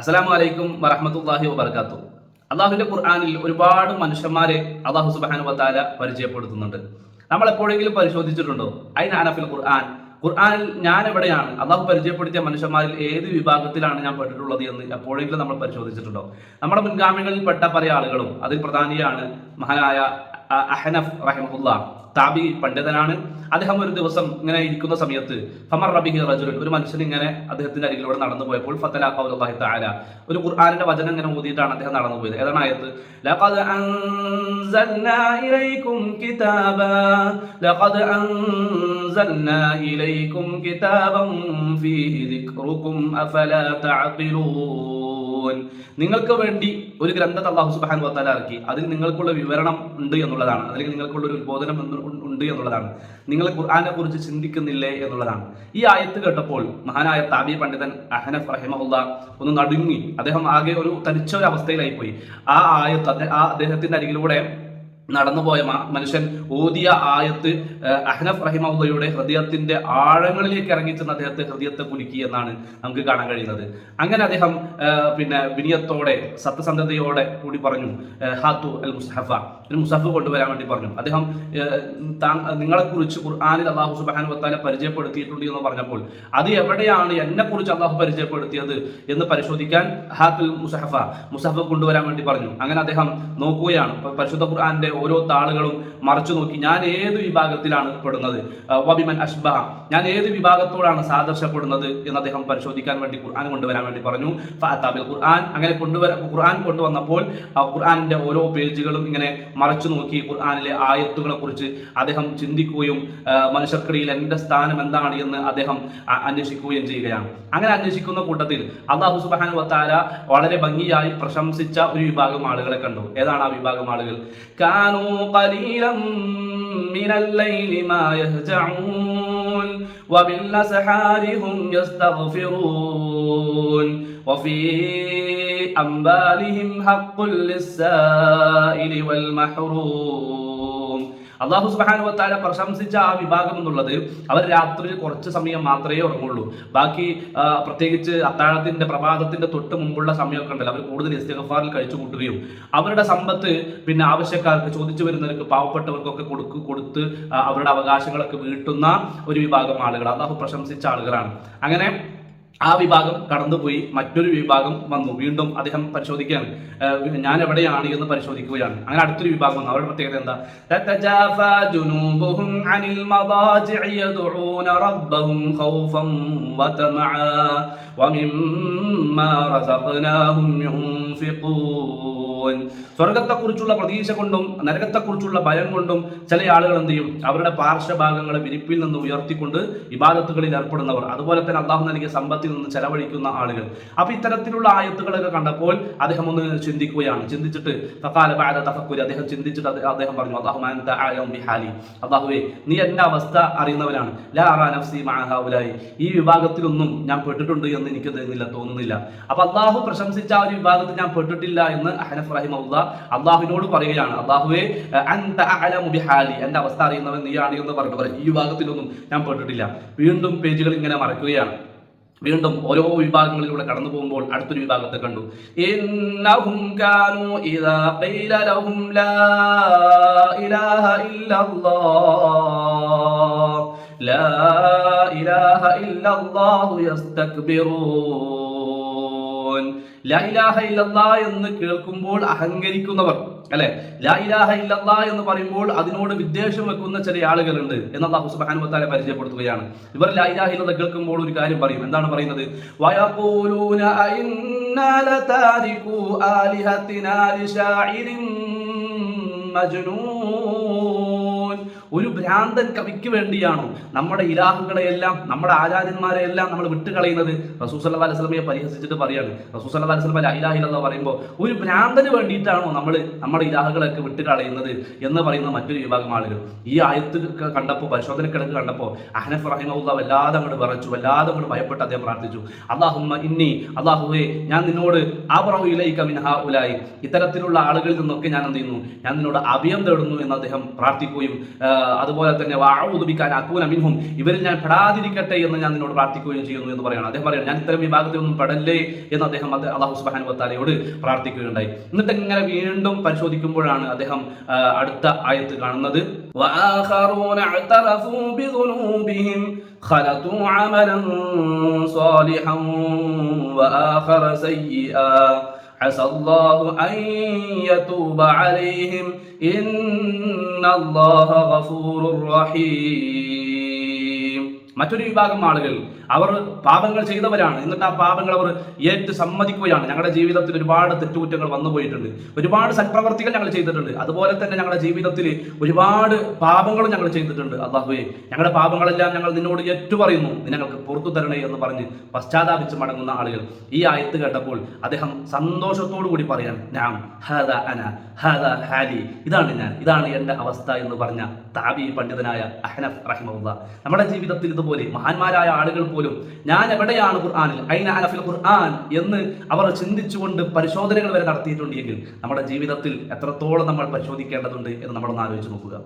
അസ്സലാമു അലൈക്കും വറഹമത്തല്ലാഹി വബർക്കാത്തു. അള്ളാഹുവിന്റെ ഖുർആാനിൽ ഒരുപാട് മനുഷ്യന്മാരെ അള്ളാഹു സുബാനു വത്താല പരിചയപ്പെടുത്തുന്നുണ്ട്. നമ്മൾ എപ്പോഴെങ്കിലും പരിശോധിച്ചിട്ടുണ്ടോ ഐ അനഫിൽ ഖുർആൻ? ഖുർആനിൽ ഞാൻ എവിടെയാണ്? അള്ളാഹു പരിചയപ്പെടുത്തിയ മനുഷ്യന്മാരിൽ ഏത് വിഭാഗത്തിലാണ് ഞാൻ പെട്ടിട്ടുള്ളത് എന്ന് എപ്പോഴെങ്കിലും നമ്മൾ പരിശോധിച്ചിട്ടുണ്ടോ? നമ്മുടെ മുൻഗാമികളിൽ പെട്ട പല ആളുകളും അതിൽ പ്രധാനിയാണ് മഹാനായ അഹനഫ് റഹിമുല്ല താബി പണ്ഡിതനാണ്. അദ്ദേഹം ഒരു ദിവസം ഇങ്ങനെ ഇരിക്കുന്ന സമയത്ത് ഫമർ റബിഹി റജുൽ ഒരു മനുഷ്യൻ ഇങ്ങനെ അദ്ദേഹത്തിന്റെ അരികിലൂടെ നടന്നു പോയപ്പോൾ ഫത്തല തആല ഒരു ഖുർആാനിന്റെ വചനം ഇങ്ങനെ ഊതിയിട്ടാണ് അദ്ദേഹം നടന്നു പോയത്. ഏതാണ് ലഖദ് ഇലൈക്കും കിതാബ ലഖദ് ഇലൈക്കും കിതാബം അഫലാ നിങ്ങൾക്ക് വേണ്ടി ഒരു ഗ്രന്ഥത്തെ അള്ളാഹു സുബാൻ വത്താല ഇറക്കി. അതിൽ നിങ്ങൾക്കുള്ള വിവരണം ഉണ്ട് എന്നുള്ളതാണ്. അല്ലെങ്കിൽ നിങ്ങൾക്കുള്ള ഒരു ബോധനം ഉണ്ട് എന്നുള്ളതാണ്. നിങ്ങൾ ഖുർആാനെ കുറിച്ച് ചിന്തിക്കുന്നില്ലേ എന്നുള്ളതാണ്. ഈ ആയത്ത് കേട്ടപ്പോൾ മഹാനായ താബി പണ്ഡിതൻ അഹനഫ് റഹിമഹുല്ല ഒന്ന് നടുങ്ങി. അദ്ദേഹം ആകെ ഒരു തരിച്ച ഒരു അവസ്ഥയിലായി പോയി ആ ആയത്ത് ആ അദ്ദേഹത്തിന്റെ അരികിലൂടെ നടന്നുപോയ മനുഷ്യൻ ഓതിയ ആയത്ത് അഹ്നഫ് റഹിമുള്ളയുടെ ഹൃദയത്തിന്റെ ആഴങ്ങളിലേക്ക് ഇറങ്ങിച്ചെന്ന് അദ്ദേഹത്തെ ഹൃദയത്തെ കുലുക്കി എന്നാണ് നമുക്ക് കാണാൻ കഴിയുന്നത്. അങ്ങനെ അദ്ദേഹം പിന്നെ വിനയത്തോടെ സത്യസന്ധതയോടെ കൂടി പറഞ്ഞു ഹാത്തു അൽ മുസ്ഹഫ ഒരു മുസഫ് കൊണ്ടുവരാൻ വേണ്ടി പറഞ്ഞു. അദ്ദേഹം നിങ്ങളെ കുറിച്ച് ഖുർആാനിൽ അള്ളാഹു സുബാൻ വത്താലെ പരിചയപ്പെടുത്തിയിട്ടുണ്ട് എന്ന് പറഞ്ഞപ്പോൾ അത് എവിടെയാണ് എന്നെ കുറിച്ച് അള്ളാഹു പരിചയപ്പെടുത്തിയത് എന്ന് പരിശോധിക്കാൻ ഹാത്തുൽ മുസഹഫ മുസഹഫ് കൊണ്ടുവരാൻ വേണ്ടി പറഞ്ഞു. അങ്ങനെ അദ്ദേഹം നോക്കുകയാണ്. പരിശുദ്ധ ഖുർആന്റെ ഓരോ താളുകളും മറച്ചു നോക്കി ഞാൻ ഏത് വിഭാഗത്തിലാണ് പെടുന്നത്? വബിമൻ അഷ്ബഹ. ഞാൻ ഏത് വിഭാഗത്തോടാണ് സാദൃശ്യപ്പെടുന്നത് എന്ന് അദ്ദേഹം പരിശോധിക്കാൻ വേണ്ടി ഖുർആൻ കൊണ്ടുവരാൻ വേണ്ടി പറഞ്ഞു. ഫഹത്താബിൽ ഖുർആൻ. അങ്ങനെ കൊണ്ടുവരാ ഖുർആൻ കൊണ്ടുവന്നപ്പോൾ ആ ഖുർആനിന്റെ ഓരോ പേജുകളും ഇങ്ങനെ മറച്ചു നോക്കി ഖുർആാനിലെ ആയത്തുകളെ കുറിച്ച് അദ്ദേഹം ചിന്തിക്കുകയും മനുഷ്യർക്കിടയിൽ എന്റെ സ്ഥാനം എന്താണ് എന്ന് അദ്ദേഹം അന്വേഷിക്കുകയും ചെയ്യുകയാണ്. അങ്ങനെ അന്വേഷിക്കുന്ന കൂട്ടത്തിൽ അള്ളാഹു സുബാൻ വത്താര വളരെ ഭംഗിയായി പ്രശംസിച്ച ഒരു വിഭാഗം ആളുകളെ കണ്ടു. ഏതാണ് ആ വിഭാഗം ആളുകൾ? كانوا قليلا من الليل ما يهجعون وبالنسحار هم يستغفرون. وفي أنبالهم حق للسائل والمحروم. അള്ളാഹു സുബാന വത്താല പ്രശംസിച്ച ആ വിഭാഗം എന്നുള്ളത് അവർ രാത്രി കുറച്ച് സമയം മാത്രമേ ഉറങ്ങുള്ളൂ. ബാക്കി പ്രത്യേകിച്ച് അത്താഴത്തിന്റെ പ്രഭാതത്തിന്റെ തൊട്ട് മുമ്പുള്ള സമയമൊക്കെ ഉണ്ടല്ലോ. അവർ കൂടുതൽ ഇസ്തിഗഫാറിൽ കഴിച്ചു കൂട്ടുകയും അവരുടെ സമ്പത്ത് പിന്നെ ആവശ്യക്കാർക്ക് ചോദിച്ചു വരുന്നവർക്ക് പാവപ്പെട്ടവർക്കൊക്കെ കൊടുക്ക് കൊടുത്ത് അവരുടെ അവകാശങ്ങളൊക്കെ വീട്ടുന്ന ഒരു വിഭാഗം ആളുകൾ. അള്ളാഹു പ്രശംസിച്ച ആളുകളാണ്. അങ്ങനെ ആ വിഭാഗം കടന്നുപോയി മറ്റൊരു വിഭാഗം വന്നു. വീണ്ടും അദ്ദേഹം പരിശോധിക്കുകയാണ് ഞാൻ എവിടെയാണ് എന്ന് പരിശോധിക്കുകയാണ്. അങ്ങനെ അടുത്തൊരു വിഭാഗം വന്നു. അവരുടെ പ്രത്യേകത എന്താ? സ്വർഗത്തെക്കുറിച്ചുള്ള പ്രതീക്ഷ കൊണ്ടും നരകത്തെക്കുറിച്ചുള്ള ഭയം കൊണ്ടും ചില ആളുകൾ എന്ത് ചെയ്യും? അവരുടെ പാർശ്വഭാഗങ്ങളെ വിരിപ്പിൽ നിന്ന് ഉയർത്തിക്കൊണ്ട് ഇബാദത്തുകളിൽ ഏർപ്പെടുന്നവർ. അതുപോലെ തന്നെ അള്ളാഹു നൽകിയ സമ്പത്ത് സമ്പത്തിൽ നിന്ന് ചെലവഴിക്കുന്ന ആളുകൾ. അപ്പൊ ഇത്തരത്തിലുള്ള ആയത്തുകളൊക്കെ കണ്ടപ്പോൾ അദ്ദേഹം ഒന്ന് ചിന്തിക്കുകയാണ്. ചിന്തിച്ചിട്ട് തഫക്കുരി. അദ്ദേഹം ചിന്തിച്ചിട്ട് അദ്ദേഹം പറഞ്ഞു അഅലം ബിഹാലി അല്ലാഹുവേ നീ എന്റെ അവസ്ഥ അറിയുന്നവനാണ്. ലാ ഈ വിഭാഗത്തിലൊന്നും ഞാൻ പെട്ടിട്ടുണ്ട് എന്ന് എനിക്ക് തോന്നുന്നില്ല തോന്നുന്നില്ല. അപ്പൊ അള്ളാഹു പ്രശംസിച്ച ആ ഒരു വിഭാഗത്തിൽ ഞാൻ പെട്ടിട്ടില്ല എന്ന് അഹനഫ് റഹിമഹുല്ല അള്ളാഹുവിനോട് പറയുകയാണ്. അള്ളാഹുവേ എന്റെ അവസ്ഥ അറിയുന്നവൻ നീയാണ് എന്ന് പറഞ്ഞു പറയും ഈ വിഭാഗത്തിലൊന്നും ഞാൻ പെട്ടിട്ടില്ല. വീണ്ടും പേജുകൾ ഇങ്ങനെ മറക്കുകയാണ്. വീണ്ടും ഓരോ വിഭാഗങ്ങളിലൂടെ കടന്നു പോകുമ്പോൾ അടുത്തൊരു വിഭാഗത്തെ കണ്ടു. കാനൂ ഇദാ ഖീല ലഹും ലാ ഇലാഹ ഇല്ലല്ലാഹ് ലാ ഇലാഹ ഇല്ലല്ലാഹു യസ്തക്ബിറൂൻ ലാ ഇലാഹ ഇല്ലല്ലാ എന്ന് കേൾക്കുമ്പോൾ അഹങ്കരിക്കുന്നവർ അല്ലെ? ലാ ഇലാഹ ഇല്ലല്ലാ എന്ന് പറയുമ്പോൾ അതിനോട് വിദ്വേഷം വെക്കുന്ന ചില ആളുകളുണ്ട് എന്ന് അല്ലാഹു സുബ്ഹാനഹു വതആല പരിചയപ്പെടുത്തുകയാണ്. ഇവർ ലാ ഇലാഹ ഇല്ലല്ലാ കേൾക്കുമ്പോൾ ഒരു കാര്യം പറയും. എന്താണ് പറയുന്നത്? മജ്നൂൻ. ഒരു ഭ്രാന്തൻ കവിക്ക് വേണ്ടിയാണോ നമ്മുടെ ഇലാഹങ്ങളെ എല്ലാം നമ്മുടെ ആചാര്യന്മാരെ എല്ലാം നമ്മൾ വിട്ടുകളയുന്നത്? റസൂസ് അല്ലാ അലൈസ്ലമയെ പരിഹസിച്ചിട്ട് പറയാണ്. റസൂസ് അല്ലാ അലൈസ്ലമ ഇലാഹിലെന്ന് പറയുമ്പോൾ ഒരു ഭ്രാന്തന് വേണ്ടിയിട്ടാണോ നമ്മൾ നമ്മുടെ ഇലാഹുകളൊക്കെ വിട്ടുകളയുന്നത് എന്ന് പറയുന്ന മറ്റൊരു വിഭാഗം ആളുകൾ. ഈ ആയത്ത് കണ്ടപ്പോൾ പരിശോധനക്കിടക്ക് കണ്ടപ്പോൾ അഹനഫ് റഹിമുള്ള വല്ലാതെ അങ്ങോട്ട് വിറച്ചു വല്ലാതെ അങ്ങോട്ട് ഭയപ്പെട്ട് അദ്ദേഹം പ്രാർത്ഥിച്ചു. അള്ളാഹുമ്മ ഇന്നി അള്ളാഹുവേ ഞാൻ നിന്നോട് ആബറയിലേക്ക് മിൻഹ ഇത്തരത്തിലുള്ള ആളുകളിൽ നിന്നൊക്കെ ഞാൻ എന്ത് ചെയ്യുന്നു? ഞാൻ നിന്നോട് അഭയം തേടുന്നു എന്ന് അദ്ദേഹം പ്രാർത്ഥിക്കുകയും അതുപോലെ തന്നെ വാഴുതുപിക്കാൻ അക്കൂന മിൻഹും ഇവരിൽ ഞാൻ പെടാതിരിക്കട്ടെ എന്ന് ഞാൻ നിന്നോട് പ്രാർത്ഥിക്കുകയും ചെയ്യുന്നു എന്ന് പറയണം അദ്ദേഹം പറയണം ഞാൻ ഇത്തരം വിഭാഗത്തിൽ ഒന്നും പെടല്ലേ എന്ന് അദ്ദേഹം അത് അള്ളാഹു സുബാനു വത്താലയോട് പ്രാർത്ഥിക്കുകയുണ്ടായി എന്നിട്ട് ഇങ്ങനെ വീണ്ടും പരിശോധിക്കുമ്പോഴാണ് അദ്ദേഹം ആ, അടുത്ത ആയത്ത് കാണുന്നത് وآخرون اعترفوا بذنوبهم خلطوا عملا صالحا وآخر سيئا عسى الله أن يتوب عليهم إن الله غفور رحيم മറ്റൊരു വിഭാഗം ആളുകൾ അവർ പാപങ്ങൾ ചെയ്തവരാണ്. എന്നിട്ട് ആ പാപങ്ങൾ അവർ ഏറ്റു സമ്മതിക്കുകയാണ്. ഞങ്ങളുടെ ജീവിതത്തിൽ ഒരുപാട് തെറ്റുകുറ്റങ്ങൾ വന്നു പോയിട്ടുണ്ട്. ഒരുപാട് സൽപ്രവർത്തികൾ ഞങ്ങൾ ചെയ്തിട്ടുണ്ട്. അതുപോലെ തന്നെ ഞങ്ങളുടെ ജീവിതത്തിൽ ഒരുപാട് പാപങ്ങളും ഞങ്ങൾ ചെയ്തിട്ടുണ്ട്. അള്ളാഹുവേ ഞങ്ങളുടെ പാപങ്ങളെല്ലാം ഞങ്ങൾ നിന്നോട് ഏറ്റു പറയുന്നു നീ ഞങ്ങൾക്ക് പുറത്തു തരണേ എന്ന് പറഞ്ഞ് പശ്ചാത്താപിച്ച് മടങ്ങുന്ന ആളുകൾ ഈ ആയത്ത് കേട്ടപ്പോൾ അദ്ദേഹം സന്തോഷത്തോടു കൂടി പറയാൻ ഞാൻ അന ഹാലി. ഇതാണ് ഞാൻ. ഇതാണ് എന്റെ അവസ്ഥ എന്ന് പറഞ്ഞ താബി പണ്ഡിതനായ അഹനഫ് റഹിമുള്ള നമ്മുടെ ജീവിതത്തിൽ ഇതുപോലെ മഹാന്മാരായ ആളുകൾ പോലും ഞാൻ എവിടെയാണ് ഖുർആാനിൽ ഐന അനഫിൽ ഖുർആൻ എന്ന് അവർ ചിന്തിച്ചുകൊണ്ട് പരിശോധനകൾ വരെ നടത്തിയിട്ടുണ്ടെങ്കിൽ നമ്മുടെ ജീവിതത്തിൽ എത്രത്തോളം നമ്മൾ പരിശോധിക്കേണ്ടതുണ്ട് എന്ന് നമ്മളൊന്ന് ആലോചിച്ച് നോക്കുക.